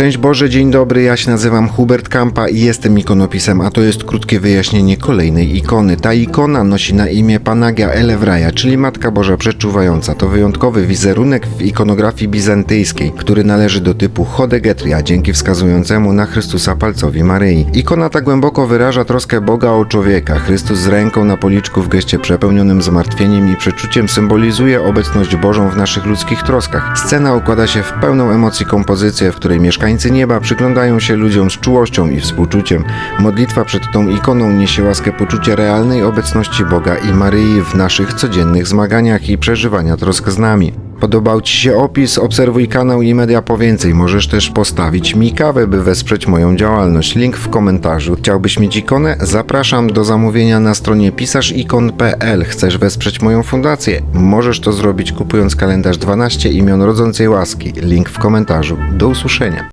Szczęść Boże, dzień dobry, ja się nazywam Hubert Kampa i jestem ikonopisem, a to jest krótkie wyjaśnienie kolejnej ikony. Ta ikona nosi na imię Panagia Elewraja, czyli Matka Boża Przeczuwająca. To wyjątkowy wizerunek w ikonografii bizantyjskiej, który należy do typu Hodegetria, dzięki wskazującemu na Chrystusa palcowi Maryi. Ikona ta głęboko wyraża troskę Boga o człowieka. Chrystus z ręką na policzku w geście przepełnionym zmartwieniem i przeczuciem symbolizuje obecność Bożą w naszych ludzkich troskach. Scena układa się w pełną emocji kompozycję, w której mieszkańcy nieba przyglądają się ludziom z czułością i współczuciem. Modlitwa przed tą ikoną niesie łaskę poczucia realnej obecności Boga i Maryi w naszych codziennych zmaganiach i przeżywania trosk z nami. Podobał Ci się opis? Obserwuj kanał i media po więcej. Możesz też postawić mi kawę, by wesprzeć moją działalność. Link w komentarzu. Chciałbyś mieć ikonę? Zapraszam do zamówienia na stronie pisarzikon.pl. Chcesz wesprzeć moją fundację? Możesz to zrobić kupując kalendarz 12 imion rodzącej łaski. Link w komentarzu. Do usłyszenia.